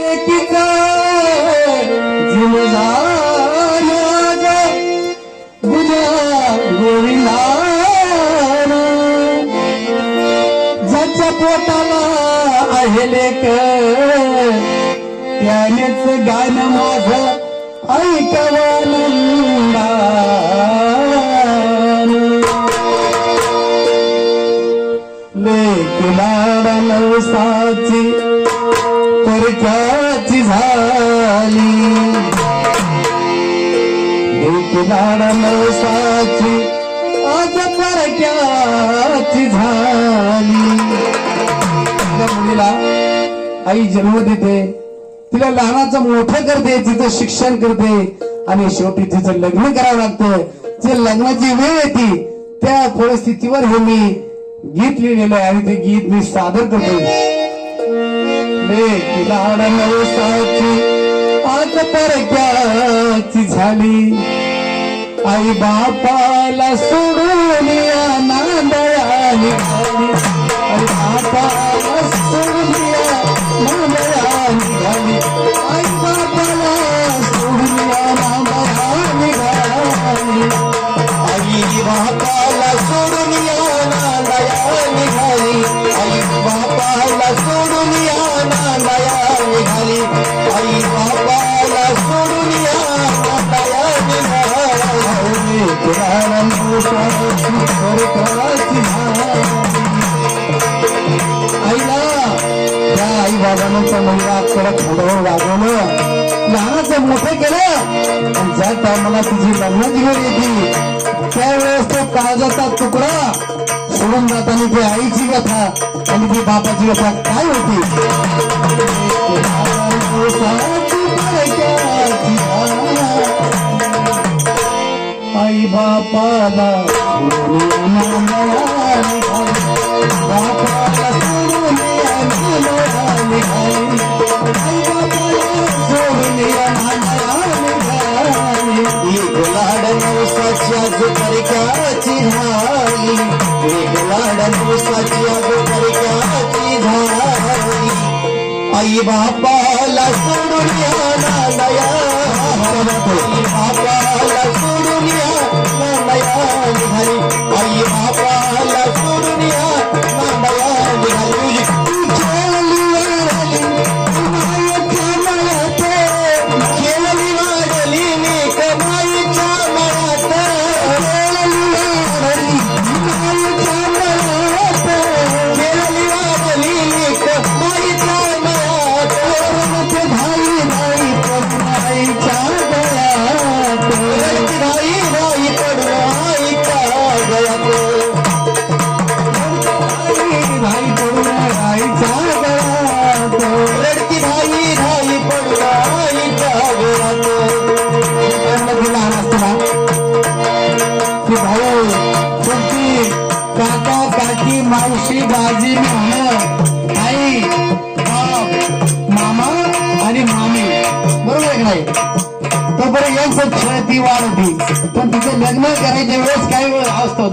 लेकीचा जीव झाला ग तुझ्या ज्याच्या पोटाला आहे लेक त्यानेच गाणं माझं ऐकवा लाडा आज परट्याची झाली. त्या मुलीला आई जन्म देते. तिला लहानाचं मोठं करते तिचं शिक्षण करते. आणि शेवटी तिचं लग्न करावं लागतं. जे लग्नाची वेळ येते त्या परिस्थितीवर हे मी गीत लिहिलेलं आहे आणि ते गीत मी सादर करतो लेकी लाड आज परट्याची झाली. आई बापाला सोडून या नांदया निघाली आई केलं आणि ज्या टायमाला तुझी लग्नाची वेळ येते त्यावेळेस तो काळजाचा तुकडा सोडून जाताना ती आईची कथा आणि ती बापाची कथा काय होती? आई बापाला लाड नवसाची आज परिकाची झाली. एक लाड नवसाची आज परिकाची झाली. आई बापाला सोडून मावशी बाजी मामा आई बाप मामा आणि मामी. बरोबर आहे की तो तोपर्यंत यांचं खेळ ती वाढ होती. पण तिचं लग्न करायच्या वेळेस काही वेळ असतो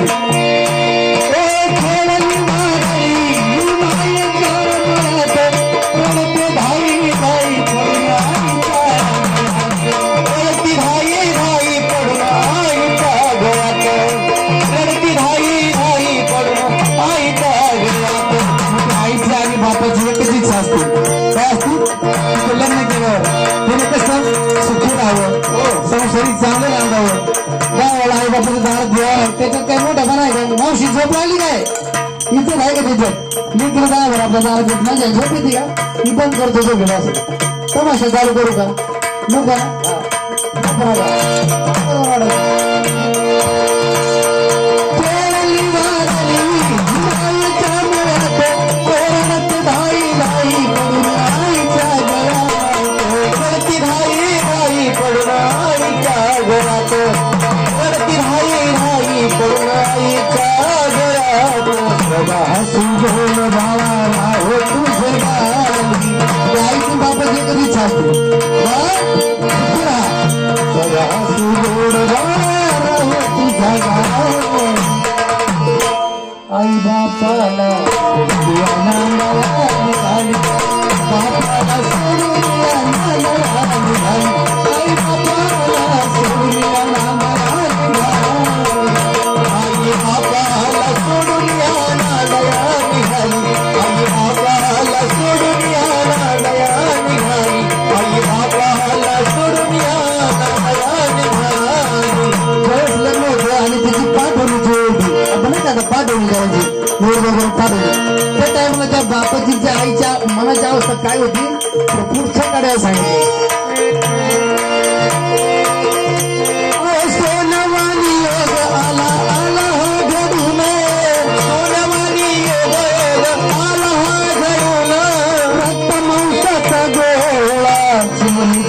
इथं आहे का त्याच्यात मी तुला काय बरं आपल्या दारात येत नाही झोप का? मी बंद करतो झोप असं. तमाशा चालू करू का? नको पाठवून घरांची निवडणूक पाठवली त्या टायमाला त्या बापाची ज्या आईच्या मनाची अवस्था काय होती? तर पुढच्या काड्यावर सांगितले.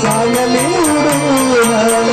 चालली उडून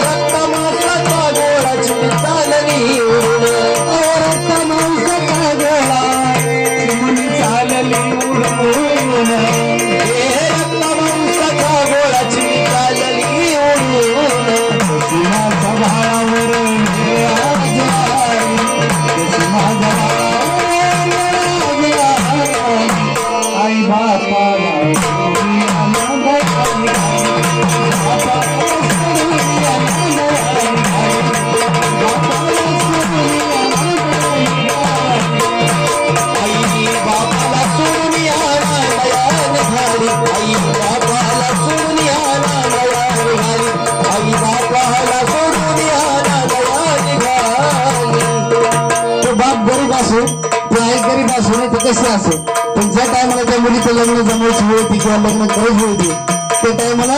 वेळ होती लग्न करायची होती ते टायमाला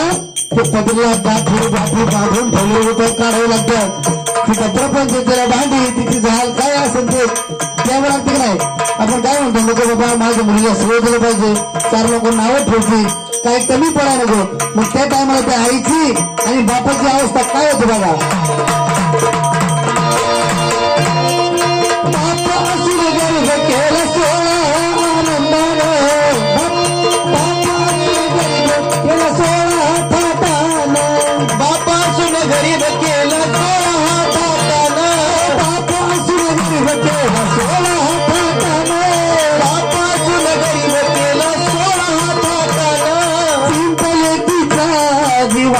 ते पत्नीला बाथरू बाथरू बांधून ठेवले रुपये काढावे लागतात तिथं प्रपंच त्याला भांडी तिथे झाल काय असेल ते द्यावं लागते की नाही? आपण काय म्हणतो नको बाबा माझ्या मुलीला सवय केलं पाहिजे. चार लोक नावं ठेवतील काही कमी पडा नको. मग त्या टायमाला त्या आईची आणि बापाची अवस्था काय होती बघा?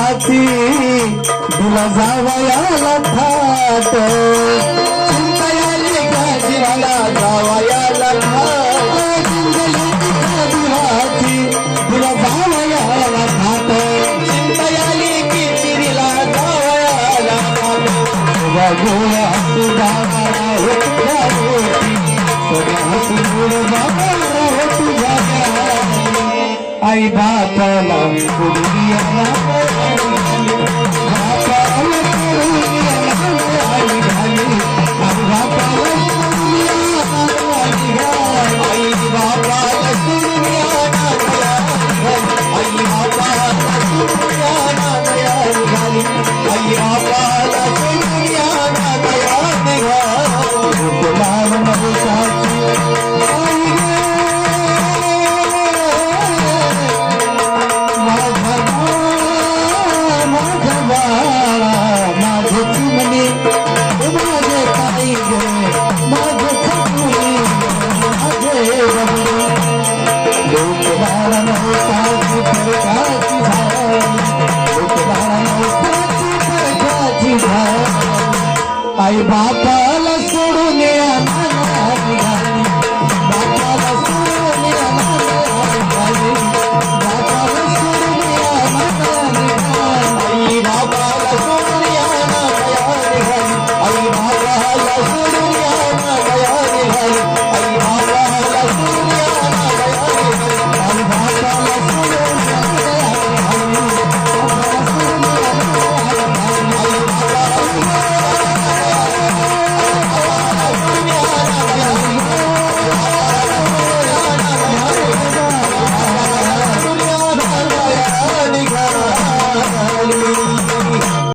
तिचा दिला तुला जावयाला थाट चिंतयाले का जीवाला जावयाला थाट चिंतले जीवाची तुला जावयाला थाट चिंतयाले की चिरीला जावयाला थाट गोळा सगळा सुगुण बाबा आई बापाला